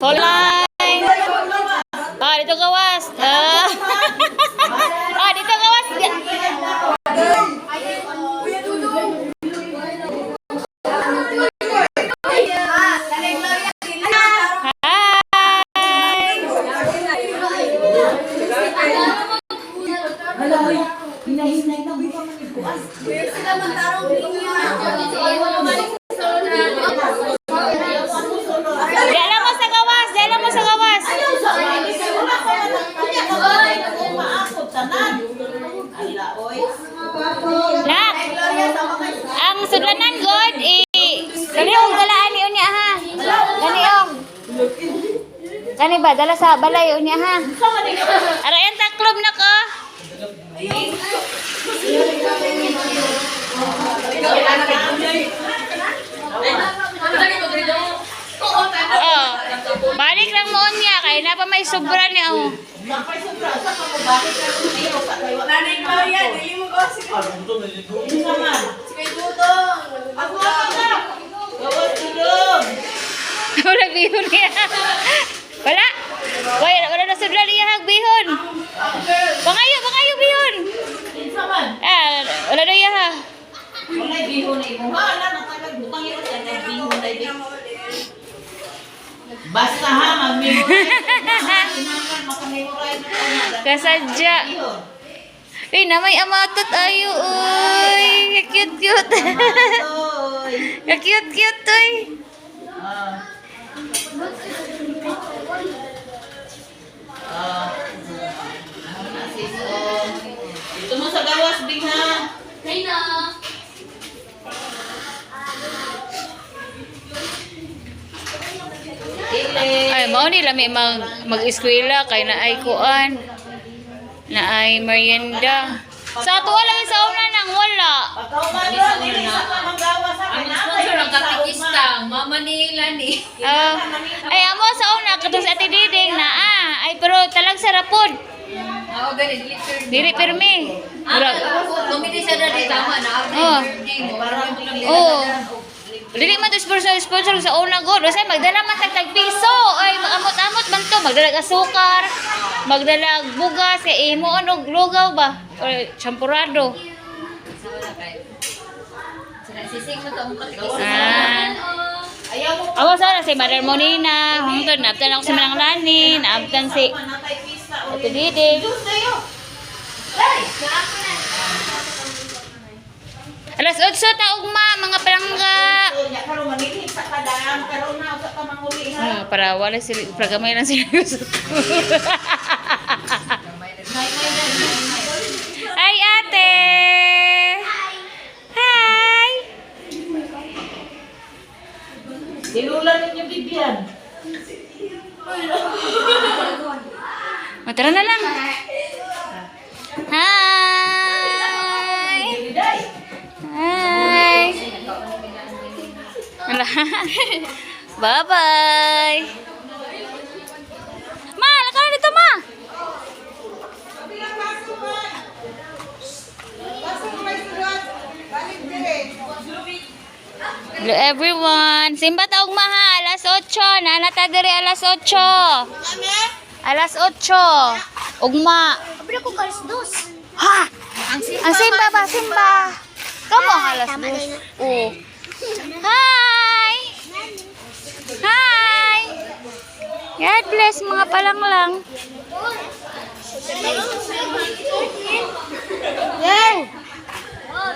Line. Ah, dito gawas. Ah. ah, dito gawas. Hi. Dala Kani ba dala sa balay unya ha. Ara yan taklob na ko. Oh. Balik lang mo unya kay na pa may sobra ni oh. Nanay Gloria, dili mo ko si Kay Dudong. Ako ako. Gawas Dudong. Wala niya. Wala. Wala, wala na sudlan niya hag bihon. Bangayo, bangayo bihon. Ah, wala na iya ha. Walay bihon na imo. Ha, ala na tagal butang ito sa bihon na bihon. Basta ha, mag-memorize. Kasadya. Uy, na may amatot ayo, uy. Cute, cute. Oy. Cute, cute, uy. Ah. Ah. Ano sis? Oh. Dito mo sa gawas, Bing, ha? Ile. Ay, mao ni lami mag mag-eskwela kay na ay kuan. Na ay merienda. Sa ato wala sa una nang wala. Ang sponsor ng katikista, mama nila ni. Ah, ay amo sa una katus ati talag sarapod. Ako ganit, literal. Diri pirmi. Murag Kumiti sa dali, tama na. Oh. Oh. Dili man to sponsor sponsor sa una god. Kasi magdala man tag tag piso. Ay amot-amot man to. Magdala asukar. Magdala bugas kay imo ano lugaw ba? Or champurado. Sisig mo to ang. Ah. Mo Ako sana si Mother Monina. Hungtod naabtan ako si Manang Lani. Naabtan si Ate. Hey! Alas 8 ta ugma mga palangga. Ah, para wala sila programay lang sila. Hi ate. Hi. Dilula ninyo Bibian. Matara na lang. Hi. Hi. Bye-bye. Ma, laka na dito, ma. Hello everyone. Simba taog maha alas 8. Nanata diri alas 8. Alas 8. Ugma. Abra ko kalas dos. Ha? Ang simba, Ang simba ba? Simba. Kamo alas dos. Oo. Hi! Hi! God bless mga palanglang. Yay! Yeah.